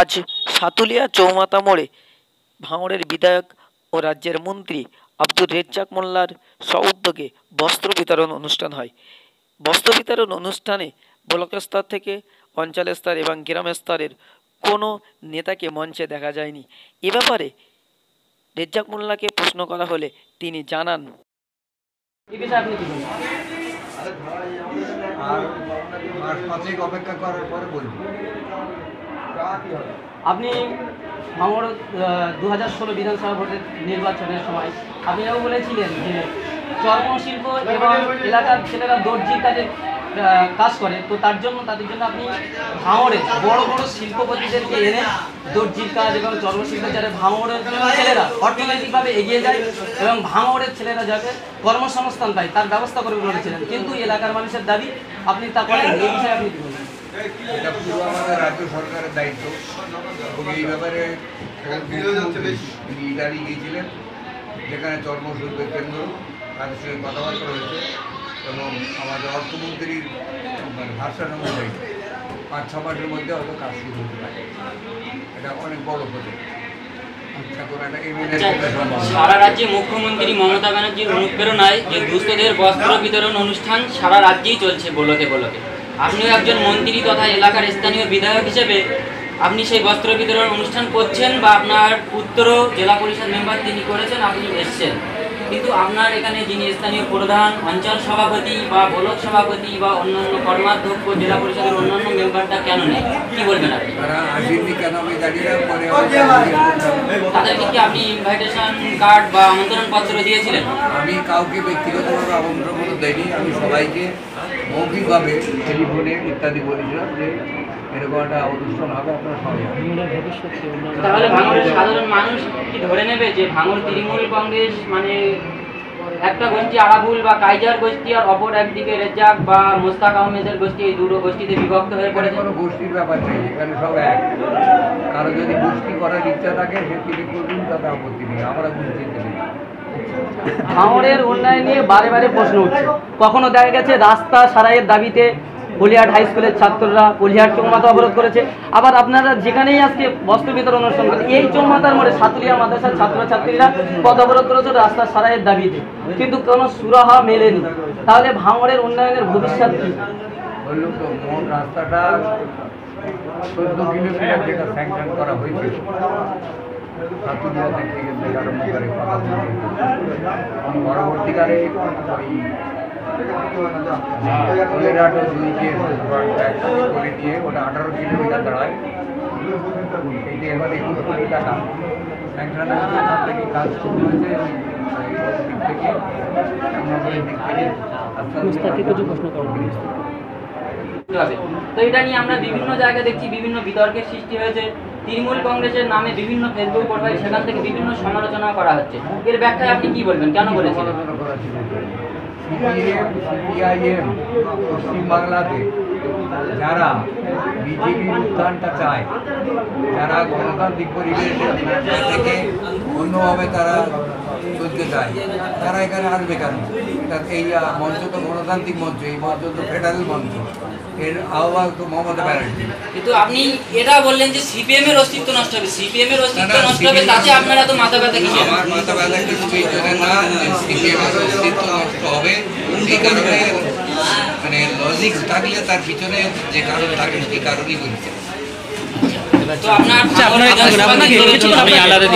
আজ সাতুলিয়া চৌমাথা মোড়ে ভাঙড়ের বিধায়ক ও রাজ্যের মন্ত্রী আব্দুর রেজ্জাক মোল্লার সউদ্যোগে বস্ত্র বিতরণ অনুষ্ঠান হয়। বস্ত্র বিতরণ অনুষ্ঠানে ব্লক স্তর থেকে অঞ্চল স্তর এবং গ্রাম স্তরের কোনো নেতাকে মঞ্চে দেখা যায়নি। এ ব্যাপারে রেজ্জাক মোল্লাকে প্রশ্ন করা হলে তিনি জানান আর পাঁচেক অপেক্ষা করার পরে বলব। আপনি ভাঙড় দু হাজার ষোলো বিধানসভা ভোটের নির্বাচনের সময় আপনি এও বলেছিলেন যে চর্মশিল্প এবং এলাকার ছেলেরা দর্জির কাজে কাজ করে। তো তার জন্য, তাদের জন্য আপনি ভাঙড়ে বড় বড় শিল্পপতিদেরকে এনে দর্জির কাজ এবং চর্মশিল্প যাতে ভাঙড়ের ছেলেরা অর্থনৈতিকভাবে এগিয়ে যায় এবং ভাঙড়ের ছেলেরা যাতে কর্মসংস্থান পায়, তার ব্যবস্থা করে বলেছিলেন। কিন্তু এলাকার মানুষের দাবি আপনি তা করেন এই বিষয়ে আপনি কি বলবেন এটা পুরো রাজ্য সরকারের দায়িত্ব। এবং এই ব্যাপারে তিনি ইটালি গিয়েছিলেন যেখানে চর্মশিল্পের কেন্দ্র তাদের সঙ্গে কথাবার্তা হয়েছে এবং আমাদের অর্থমন্ত্রীর মানে ভাষণ অনুযায়ী পাঁচ ছ মাসের মধ্যে হয়তো কাজ শুরু হতে পারে। এটা অনেক বড় প্রজেক্ট এমএলএ সম্ভব সারা রাজ্যে মুখ্যমন্ত্রী মমতা ব্যানার্জির অনুপ্রেরণায় যে দুস্থদের বস্ত্র বিতরণ অনুষ্ঠান সারা রাজ্যেই চলছে বলকে বলকে। আপনিও একজন মন্ত্রী তথা এলাকার স্থানীয় বিধায়ক হিসেবে আপনি সেই বস্ত্র বিতরণ অনুষ্ঠান করছেন বা আপনার উত্তর জেলা পরিষদ মেম্বার তিনি করেছেন আপনি এসছেন। কিন্তু আপনার এখানে যিনি স্থানীয় প্রধান অঞ্চল সভাপতি বা ব্লক সভাপতি বা অন্যান্য কর্মাধ্যক্ষ জেলা পরিষদের অন্যান্য মেম্বারটা কেন নেই? কি বলবেন আপনি? তাদেরকে কি আপনি ইনভাইটেশন কার্ড বা আমন্ত্রণ পত্র দিয়েছিলেন? আমি কাউকে ব্যক্তিগতভাবে আমন্ত্রণ দেয়নি আমি সবাইকে মৌখিকভাবে টেলিফোনে ইত্যাদি বলেছিলাম যে এরকম একটা অনুষ্ঠান হবে আপনারা সবাই তাহলে ভাঙড়ের সাধারণ মানুষ কি ধরে নেবে যে ভাঙড় তৃণমূল কংগ্রেস মানে একটা গোষ্ঠী আরাবুল বা কাইজার গোষ্ঠী আর অপর একদিকে রেজ্জাক বা মোস্তাক আহমেদের গোষ্ঠী এই দুটো গোষ্ঠীতে বিভক্ত হয়ে পড়েছে? কোনো গোষ্ঠীর ব্যাপার নেই এখানে সব এক। কারও যদি গোষ্ঠী করার ইচ্ছা থাকে সে তিনি করুন তাতে আপত্তি নেই। আমরা নেই। ভাঙড়ের উন্নয়ন নিয়ে বারে বারে প্রশ্ন উঠছে। কখনো দেখা গেছে রাস্তা সারাইয়ের দাবিতে পলিহাট হাই স্কুলের ছাত্ররা পলিহাট চৌমাথা অবরোধ করেছে। আবার আপনারা যেখানেই আজকে বস্ত্র বিতরণ অনুষ্ঠান করেন, এই চৌমাথার মোড়ে সাতুলিয়া মাদ্রাসার ছাত্রছাত্রীরা পথ অবরোধ করেছে রাস্তা সারাইয়ের দাবিতে। কিন্তু কোনো সুরাহা মেলেনি। তাহলে ভাঙড়ের উন্নয়নের ভবিষ্যৎ কী? রাস্তাটা চোদ্দ কিলোমিটার যেটা স্যাংশন করা পরবর্তীকালে আঠারো কিলোমিটার দাঁড়ায় টাকা শুরু হয়েছে তো এটা নিয়ে আমরা বিভিন্ন জায়গায় দেখছি, বিভিন্ন বিতর্কের সৃষ্টি হয়েছে। তৃণমূল কংগ্রেসের নামে বিভিন্ন ফেসবুক প্রোফাইল সেখান থেকে বিভিন্ন সমালোচনা করা হচ্ছে। এর ব্যাখ্যায় আপনি কি বলবেন? কেন বলেছেন? পশ্চিমবাংলাতে যারা বিজেপির উত্থানটা চায় যারা গণতান্ত্রিক পরিবেশ থেকে অন্যভাবে তারা চলতে চায় তারা এখানে আসবে কেন? এই মঞ্চ তো গণতান্ত্রিক মঞ্চ এই মঞ্চ তো ফেডারেল মঞ্চ। এর আহ্বায়ক তো মমতা ব্যানার্জি। কিন্তু আপনি এটা বললেন যে সিপিএম এর অস্তিত্ব নষ্ট হবে। সিপিএম এর অস্তিত্ব নষ্ট হবে তাতে আপনারা তো মাথা ব্যথা কিসের? আমার মাথা ব্যথা কিছু না সিপিএম এর অস্তিত্ব নষ্ট হবে। এই কারণে পাবলিক থাকলে তার পিছনে যে কারণ থাকে সেই কারণই বলছে। আপনার আপনার আলাদা